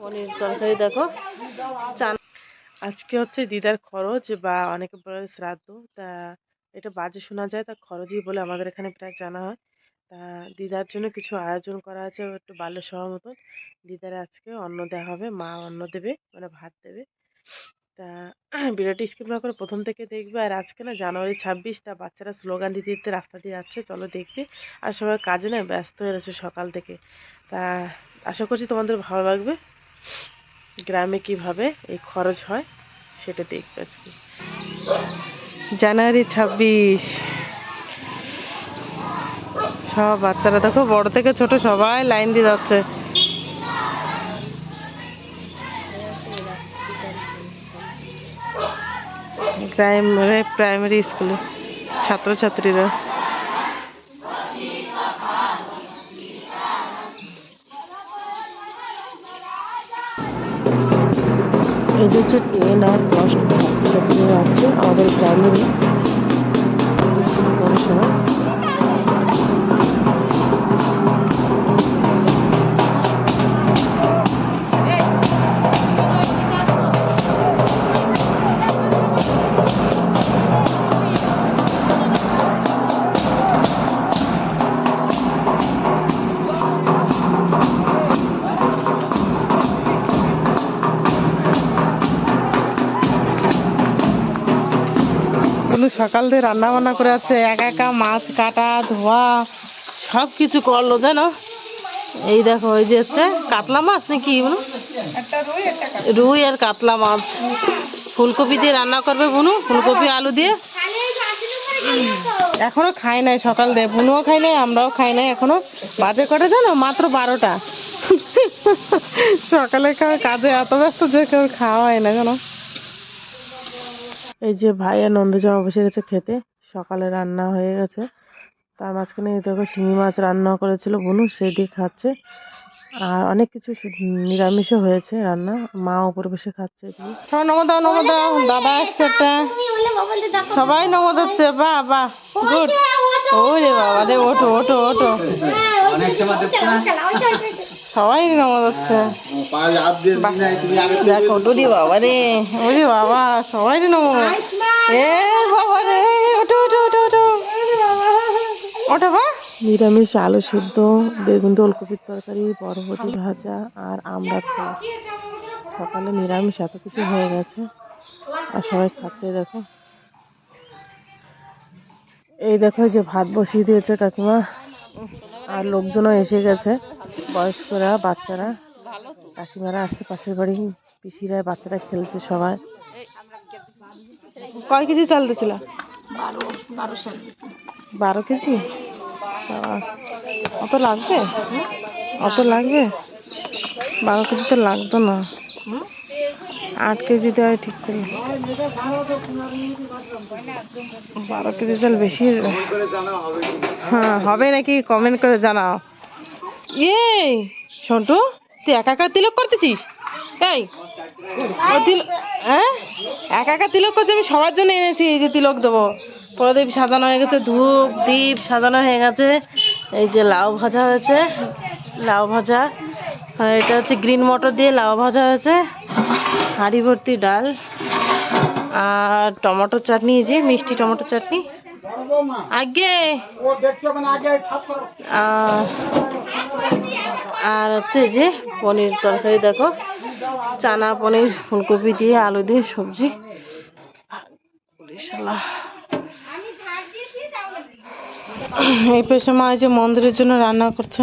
পনির তরকারি, দেখো। চান আজকে হচ্ছে দিদার খরচ বা অনেকে বলে শ্রাদ্ধ। তা এটা বাজে শোনা যায়, তা খরচই বলে আমাদের এখানে প্রায় জানা হয়। তা দিদার জন্য কিছু আয়োজন করা আছে একটু বাল্য সভা মতন। দিদার আজকে অন্ন দেওয়া হবে, মা অন্ন দেবে মানে ভাত দেবে। তা ভিডিওটি স্কিপ না করে প্রথম থেকে দেখবে। আর আজকে না, জানুয়ারি ছাব্বিশ, তা বাচ্চারা স্লোগান দিতে দিতে রাস্তা দিয়ে যাচ্ছে। চলো দেখবে। আর সবাই কাজে না ব্যস্ত হয়ে রয়েছে সকাল থেকে। তা আশা করছি তোমাদের ভালো লাগবে। গ্রামে কীভাবে এই খরচ হয় সেটা দেখবে আজকে। জানুয়ারি ছাব্বিশ। সব বাচ্চারা দেখো, বড় থেকে ছোট সবাই লাইন দিয়ে যাচ্ছে। প্রাইমারি স্কুলে ছাত্রছাত্রীরা। এই যে টেন আর প্লাস টু আছে আমাদের প্রাইমারি সকাল থেকে রান্না বান্না করে আছে একা একা মাছ কাটা ধোয়া সব কিছু করল জানো এই দেখো ওই যে হচ্ছে কাতলা মাছ নাকি বলো রুই আর কাতলা মাছ। ফুলকপি দিয়ে রান্না করবে বুনু ফুলকপি আলু দিয়ে। এখনও খাই নাই সকাল দিয়ে বুনুও খাই নাই আমরাও খাই নাই এখনও। বাজে করে জানো? মাত্র বারোটা। সকালে কাজে এত ব্যস্ত যে কেউ খাওয়া হয় না জানো? এই যে ভাই আর নন্দজামা বসে গেছে খেতে সকালে রান্না হয়ে গেছে। তার মাঝখানে এই দেখো শিঙি মাছ রান্না করেছিল বুনু সেই দিয়ে খাচ্ছে। আর অনেক কিছু নিরামিষও হয়েছে রান্না মা উপরে বসে খাচ্ছে নমো দাও নমো দাও দাদা আসছে একটা। সবাই নমো দিচ্ছে বাহ বাহ গুড। ওরে বাবা রে ওঠো ওঠো ওঠো। সবাই নমো দিচ্ছে দেখো ডুরি বাবা রে ওরে বাবা সবাই রে নমো এ বাবা রে ওঠো ওঠো ওঠো ওঠো। ওঠো বা নিরামিষ আলু সিদ্ধ বেগুন ওলকপির তরকারি বরবটি ভাজা আর আমরা খাওয়া সকালে নিরামিষ এত কিছু হয়ে গেছে। আর সবাই খাচ্ছে দেখো। এই দেখো যে ভাত বসিয়ে দিয়েছে কাকিমা। আর লোকজনও এসে গেছে, বয়স্করা, বাচ্চারা। কাকিমারা আসছে পাশের বাড়ি, পিসিরা, বাচ্চারা খেলছে সবাই। কয় কেজি চাল দিয়েছিল বারো কেজি। অত লাগবে? অত লাগবে? বারো কেজি তো লাগতো না। আট কেজি দেওয়াই ঠিক ছিল। বারো কেজি চাল বেশি হয়ে, হবে নাকি? কমেন্ট করে জানাও। এই, সন্টু, তুই একা একা তিলক করতেছিস? এই হ্যাঁ? একা একা তিলক করছে, আমি সবার জন্য এনেছি, এই যে তিলক দেবো। প্রদীপ সাজানো হয়ে গেছে, ধূপ দ্বীপ সাজানো হয়ে গেছে। এই যে লাউ ভাজা হয়েছে, লাউ ভাজা। আর এটা হচ্ছে গ্রিন মটর দিয়ে লাউ ভাজা হয়েছে, হাঁড়ি ভর্তি ডাল, আর টমেটো চাটনি যে মিষ্টি টমেটো চাটনি। আগে! আর হচ্ছে যে পনির তরকারি, দেখো। চানা, পনির, ফুলকপি দিয়ে আলু দিয়ে সবজি। এই পেশে মা যে মন্দিরের জন্য রান্না করছে।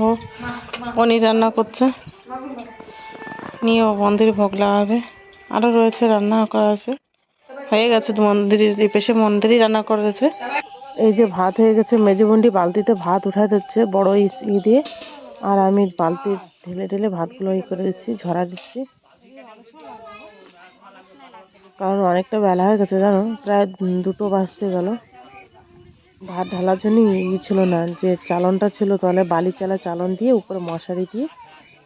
হোক পনির রান্না করছে। নিয়েও মন্দিরে ভোগ লাগাবে। আরও রয়েছে রান্না করা আছে। হয়ে গেছে মন্দিরের পেশে মন্দিরই রান্না করেছে এই যে ভাত হয়ে গেছে মেজেবন্ডি বালতিতে ভাত উঠাই দিচ্ছে, বড় ই দিয়ে। আর আমি বালতি ঢেলে ঢেলে ভাতগুলো ই করে দিচ্ছি, ঝরা দিচ্ছি। কারণ অনেকটা বেলা হয়ে গেছে জানো, প্রায় দুটো বাজতে গেল। ভাত ঢালার জন্য ই ছিল না। যে চালনটা ছিল তাহলে বালি চালা চালন দিয়ে উপরে মশারি দিয়ে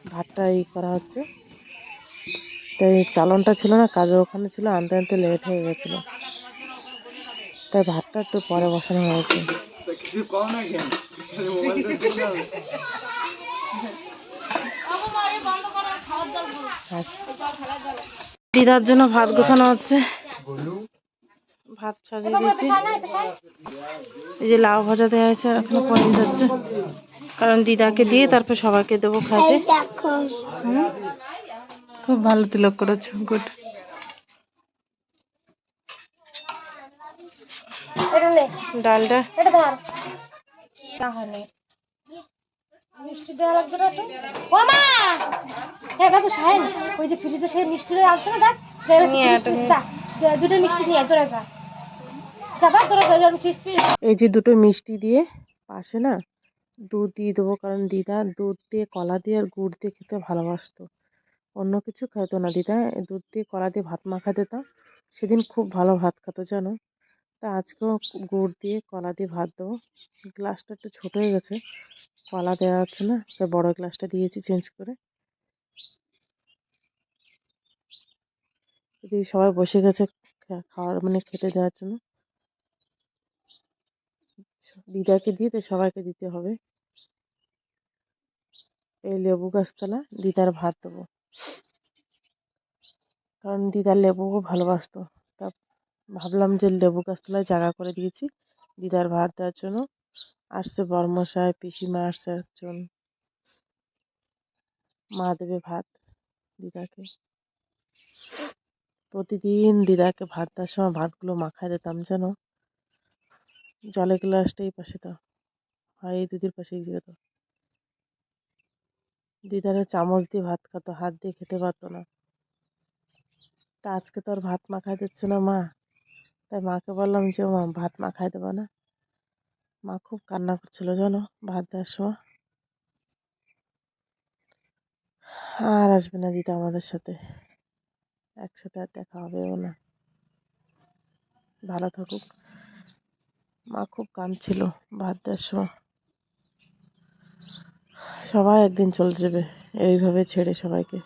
ভাতটা ই করা হচ্ছে। তাই চালনটা ছিল না কাজে ওখানে ছিল আনতে আনতে লেট হয়ে গেছিল। তাই ভাতটা একটু পরে বসানো হয়েছে। দিদার জন্য ভাত গোছানো হচ্ছে। ভাত সাজিয়ে দিয়েছি। এই যে লাউ ভাজা দেওয়া আছে আর এখনও পনির হচ্ছে। কারণ দিদাকে দিয়ে তারপর সবাইকে দেবো খাইতে? খুব ভালো তিলক করেছ গুড। ডালটা? তাহলে মিষ্টি দেওয়া লাগবে না একটু? ও মা! হ্যাঁ বাবু সাহেব ওই যে ফ্রিজে সেই মিষ্টি রয়ে আছে না দেখ? দুটো মিষ্টি নিয়ে তোরা যা যাবা তোরা যা যেন পিস পিস এই যে দুটো মিষ্টি দিয়ে পাশে না দুধ দিয়ে দেবো, কারণ দিদা দুধ দিয়ে কলা দিয়ে আর গুড় দিয়ে খেতে ভালোবাসতো। অন্য কিছু খাইতো না দিদা দুধ দিয়ে কলা দিয়ে ভাত মাখা দিতাম সেদিন খুব ভালো ভাত খেতো, জানো? তা আজকেও গুড় দিয়ে কলা দিয়ে ভাত দেবো। গ্লাসটা একটু ছোটো হয়ে গেছে, কলা দেওয়া আছে না তাই বড় গ্লাসটা দিয়েছি চেঞ্জ করে। এদিকে সবাই বসে গেছে খাওয়ার মানে খেতে দেওয়ার জন্য। দিদাকে দিয়ে তো সবাইকে দিতে হবে। এই লেবু গাছতলা দিদার ভাত দেবো। কারণ দিদার লেবুও ভালোবাসতো। তা ভাবলাম যে লেবু গাছতলায় জায়গা করে দিয়েছি। দিদার ভাত দেওয়ার জন্য আসছে বর্মশাই, পিসিমা আসছে একজন। মা দেবে ভাত দিদাকে। প্রতিদিন দিদাকে ভাত দেওয়ার সময় ভাতগুলো মাখায় দিতাম যেন। জলের গ্লাসটা এই পাশে দাও হয় এই দুধের পাশে, এই দাও দিদারে চামচ দিয়ে ভাত খেতো, হাত দিয়ে খেতে পারতো না। তা আজকে তো আর ভাত মাখায় দিচ্ছে না মা। তাই মাকে বললাম যে, মা, ভাত মাখায় দেবো না। মা খুব কান্না করছিল, জানো? ভাত দেওয়ার সময়। আর আসবে না দিদা আমাদের সাথে। একসাথে আর দেখা হবেও না। ভালো থাকুক। মা খুব কাঁদছিল, ভাত দেওয়ার সময়। সবাই একদিন চলে যাবে, এইভাবে ছেড়ে সবাইকে।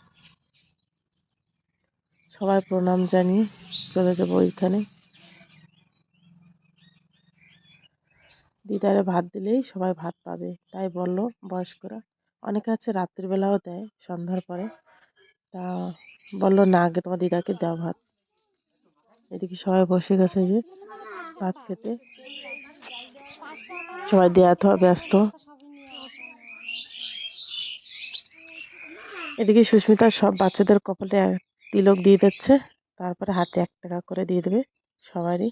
সবাই প্রণাম জানিয়ে চলে যাব ওইখানে। দিদারে ভাত দিলেই সবাই ভাত পাবে, তাই বলল বয়স্করা। অনেকে আছে রাত্রিবেলাও দেয়, সন্ধ্যার পরে। তা বলল, না আগে তোমার দিদাকে দাও ভাত। এদিকে সবাই বসে গেছে যে ভাত খেতে। সবাই দেয়া তো ব্যস্ত। এদিকে সুস্মিতা সব বাচ্চাদের কপালে তিলক দিয়ে দিচ্ছে, তারপরে হাতে এক টাকা করে দিয়ে দেবে সবারই।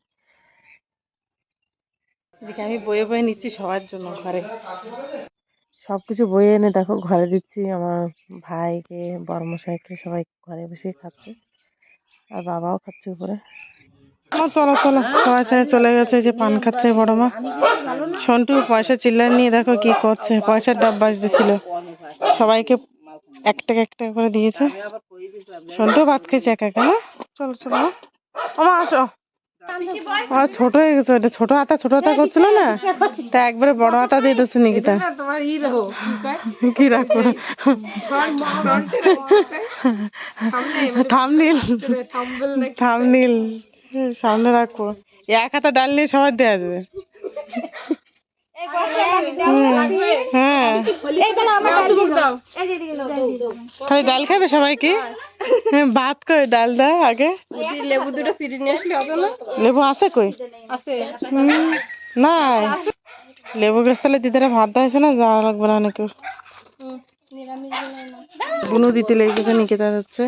এদিকে আমি বয়ে বয়ে নিচ্ছি সবার জন্য ঘরে। সব কিছু বয়ে এনে দেখো, ঘরে দিচ্ছি আমার ভাইকে বর্মশাইকে সবাই ঘরে বসে খাচ্ছে। আর বাবাও খাচ্ছে উপরে। চলো চলো সবাই ছেড়ে চলে গেছে যে পান খাচ্ছে বড় মা। সন্টু পয়সা চিল্লার নিয়ে দেখো কি করছে। পয়সার ডাব্বা ছিল সবাইকে এক টাকা এক টাকা করে দিয়েছে। সন্টু ভাত খেয়েছে একা একা না চলো চলো মা। আমা আসো। আমার ছোট হয়ে গেছে ওটা। ছোট হাতা ছোট হাতা করছিল না? তা একবারে বড় হাতা দিয়ে দিচ্ছে নিকিতা। কি রাখব থামনিল। থামনিল। সামনে রাখব এক হাতে ডাল নিয়ে সবাই দেওয়া যাবে হ্যাঁ ডাল খাবে সবাই কি হ্যাঁ, ভাত কই ডাল দেয় আগে লেবু দুটো চিড়ি নিয়ে আসলে হবে না লেবু আছে কই আছে নাই লেবু গাছ তাহলে দিদারে ভাত দেওয়া না যাওয়া লাগবে না অনেকের বুনু দিতে লেগেছে নিকেতা যাচ্ছে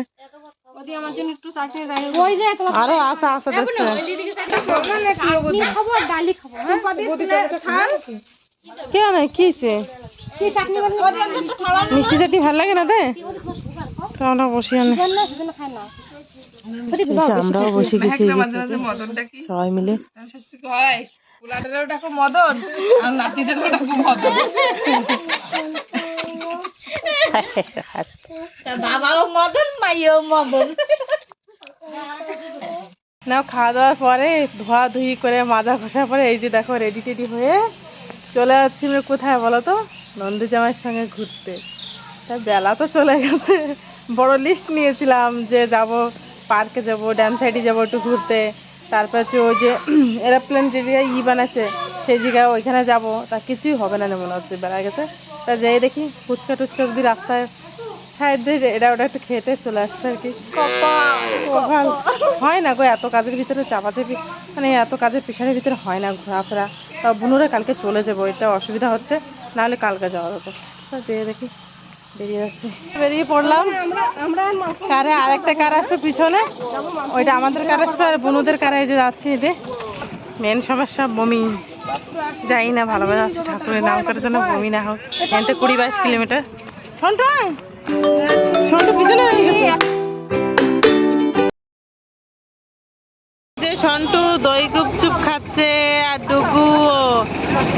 ওদি আমার জন্য একটু চাটনি রাখো ওই যে তোমার আরও আসা আসা যাচ্ছে চাটনি খাব ডালি খাব হ্যাঁ? কে না কিছে কি চাটনি বানালে মিষ্টি চাটনি ভালো লাগে না দে আমরা বসি আনে। না সেজন্য খাই না। এসে আমরাও বসে গেছি সবাই এই যে। খেতে, সবাই মিলে। বাবাও মদন, মাইও মদন। নাও, খাওয়া দাওয়ার পরে ধোয়া ধুই করে মাজা ঘষা পরে এই যে দেখো রেডি টেডি হয়ে চলে যাচ্ছি কোথায় বলো তো? নন্দী জামাইয়ের সঙ্গে ঘুরতে। তা বেলা তো চলে গেছে। বড় লিস্ট নিয়েছিলাম যে যাব পার্কে যাব ড্যাম সাইডে যাব একটু ঘুরতে। তারপর হচ্ছে ওই যে এরোপ্লেন যে জায়গায় ই বানাচ্ছে সেই জায়গায় ওইখানে যাব। তা কিছুই হবে না মনে হচ্ছে, বেলা গেছে। তা যেয়ে দেখি ফুচকা টুচকা যদি রাস্তায় সাইড দিয়ে এটা ওটা একটু খেতে চলে আসছে আর কি। হয় না গো, এত কাজের ভিতরে চাপাচাপি মানে এত কাজের প্রেশারের ভিতরে হয় না ঘোরাফেরা। তা বুনুরে কালকে চলে যাব, এটা অসুবিধা হচ্ছে, নাহলে কালকে যাওয়া হতো। তো যেয়ে দেখি বেরিয়ে যাচ্ছি। বেরিয়ে পড়লাম। কারে আরেকটা কার পিছনে? ওইটা আমাদের কার আসবে কারে যে যাচ্ছি যে মেন সমস্যা বমি। যাই না, ভালোভাবে আছে ঠাকুরের নাম করার জন্য, বমি না হোক। এখান কুড়ি বাইশ কিলোমিটার। সন্টু দই গুপচুপ খাচ্ছে আর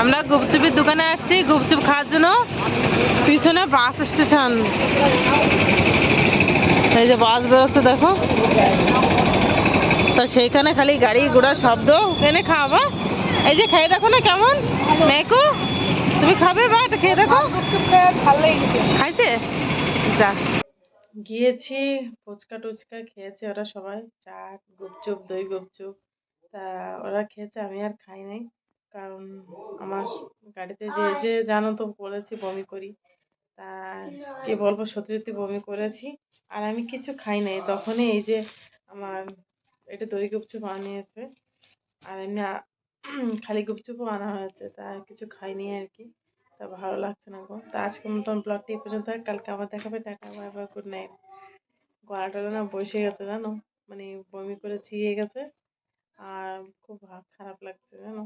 আমরা গুপচুপের দোকানে আসছি, গুপচুপ খাওয়ার জন্য। পিছনে বাস স্টেশন। এই যে বাস বেরোচ্ছে, দেখো। তা সেইখানে খালি গাড়ি ঘোড়া শব্দ। এনে খাওয়াবো। এই যে খেয়ে দেখো না কেমন? মেকু তুমি খাবে বা এটা খেয়ে দেখো? খাইছে? যা। গিয়েছি ফুচকা টুচকা খেয়েছে ওরা সবাই চাট গুপচুপ দই গুপচুপ। তা ওরা খেয়েছে আমি আর খাই নাই। কারণ আমার গাড়িতে যে যে জানো তো বলেছি বমি করি। তা কি বলব সত্যি সত্যি বমি করেছি। আর আমি কিছু খাই নাই। তখনই এই যে আমার এটা দই গুপচুপ আনিয়েছে আর এমনি খালি গুপচুপও আনা হয়েছে, তা কিছু খাইনি আর কি তা ভালো লাগছে না গো। তা আজকে মতন ব্লগটি এই পর্যন্ত, কালকে আবার দেখাবে, দেখা বাই বাই গুড নাইট গলাটা না বসে গেছে, জানো? মানে বমি করে চিয়ে গেছে, আর খুব খারাপ লাগছে, জানো?